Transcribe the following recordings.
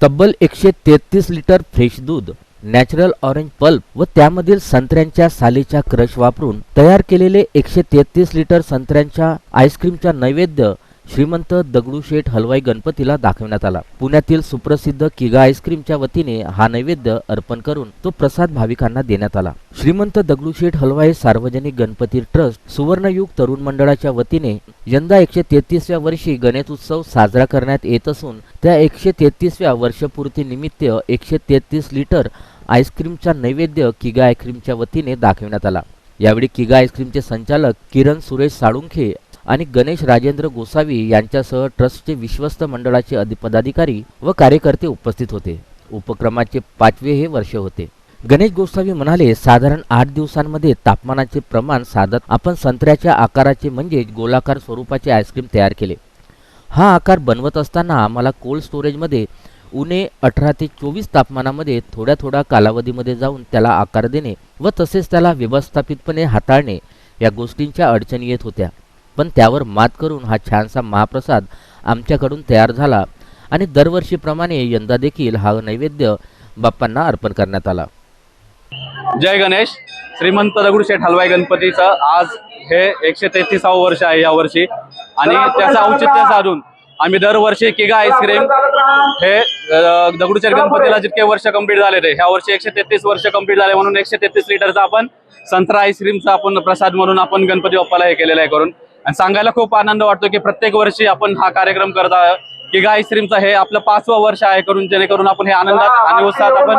तब्बल एकशे तेहतीस लिटर फ्रेश दूध नॅचरल ऑरेंज पल्प व त्यामधील संत्र्यांच्या सालीच्या क्रश वापरून तयार केलेले एकशे तेहतीस लिटर संत्र्यांच्या आईस्क्रीमच्या नैवेद्य श्रीमंत दगडूशेठ हलवाई गणपतीला दाखवण्यात आला. पुण्यातील सुप्रसिद्ध किगा आईस्क्रीमच्या वतीने हा नैवेद्य अर्पण करून तो प्रसाद भाविकांना देण्यात आला. श्रीमंत दगडूशेठ हलवाई सार्वजनिक गणपती ट्रस्ट सुवर्णयुग तरुण मंडळाच्या वतीने यंदा एकशे तेहतीसव्या वर्षी गणेश उत्सव साजरा करण्यात येत असून त्या एकशे तेहतीसव्या वर्षपूर्ती निमित्त एकशे तेहतीस लिटर आईस्क्रीमचा नैवेद्य किगा आईस्क्रीमच्या वतीने दाखवण्यात आला. यावेळी किगा आईस्क्रीमचे संचालक किरण सुरेश साळुंखे आणि गणेश राजेंद्र गोसावी यांच्यासह ट्रस्टचे विश्वस्त मंडळाचे पदाधिकारी व कार्यकर्ते उपस्थित होते. उपक्रमाचे पाचवे हे वर्ष होते. गणेश गोसावी म्हणाले साधारण आठ दिवसांमध्ये तापमानाचे प्रमाण साधत आपण संत्र्याच्या आकाराचे म्हणजे गोलाकार स्वरूपाचे आईस्क्रीम तयार केले. हा आकार बनवत असताना आम्हाला कोल्ड स्टोरेजमध्ये उणे अठरा ते चोवीस तापमानामध्ये थोड्या थोड्या कालावधीमध्ये जाऊन त्याला आकार देणे व तसेच त्याला व्यवस्थापितपणे हाताळणे या गोष्टींच्या अडचणी येत होत्या. पण त्यावर मात करून हा छानसा महाप्रसाद आमच्याकडून तयार झाला आणि दरवर्षीप्रमाणे यंदा देखील हा नैवेद्य बाप्पांना अर्पण करण्यात आला. जय गणेश. श्रीमंत दगडूशेठ हलवाई गणपतीचं आज हे एकशे तेहतीसावं वर्ष आहे या वर्षी. आणि त्याचं औचित्य साधून आम्ही दरवर्षी किगा आईस्क्रीम हे दगडूशेठ गणपतीला जितके वर्ष कंप्लीट झाले ते ह्या वर्षी एकशे तेहतीस वर्ष कंप्लीट झाले म्हणून एकशे तेहतीस लिटरचा आपण संत्रा आईस्क्रीमचा आपण प्रसाद म्हणून आपण गणपती बाप्पाला हे केलेलं आहे करून. आणि सांगायला खूप आनंद वाटतो की प्रत्येक वर्षी आपण हा कार्यक्रम करत आहोत. किगा आईस्क्रीमचा हे आपलं पाचवं वर्ष आहे करून जेणेकरून आपण हे आनंदात आणि उत्साहात आपण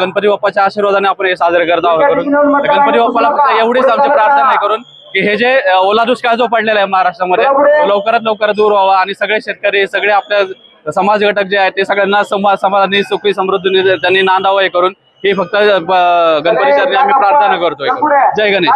गणपती बाप्पाच्या आशीर्वादाने आपण हे साजरे करत आहोत करून. गणपती बाप्पाला फक्त एवढीच आमची प्रार्थना आहे करून की हे जे ओला दुष्काळ जो पडलेला आहे महाराष्ट्रामध्ये तो लवकरात लवकर दूर व्हावा आणि सगळे शेतकरी सगळे आपल्या समाज घटक जे आहेत ते सगळ्यांना समाज समाजाने सुखी समृद्धी त्यांनी नांदावं हे करून ही फक्त अं, गणपती चरणी आम्ही प्रार्थना करतोय जय गणेश.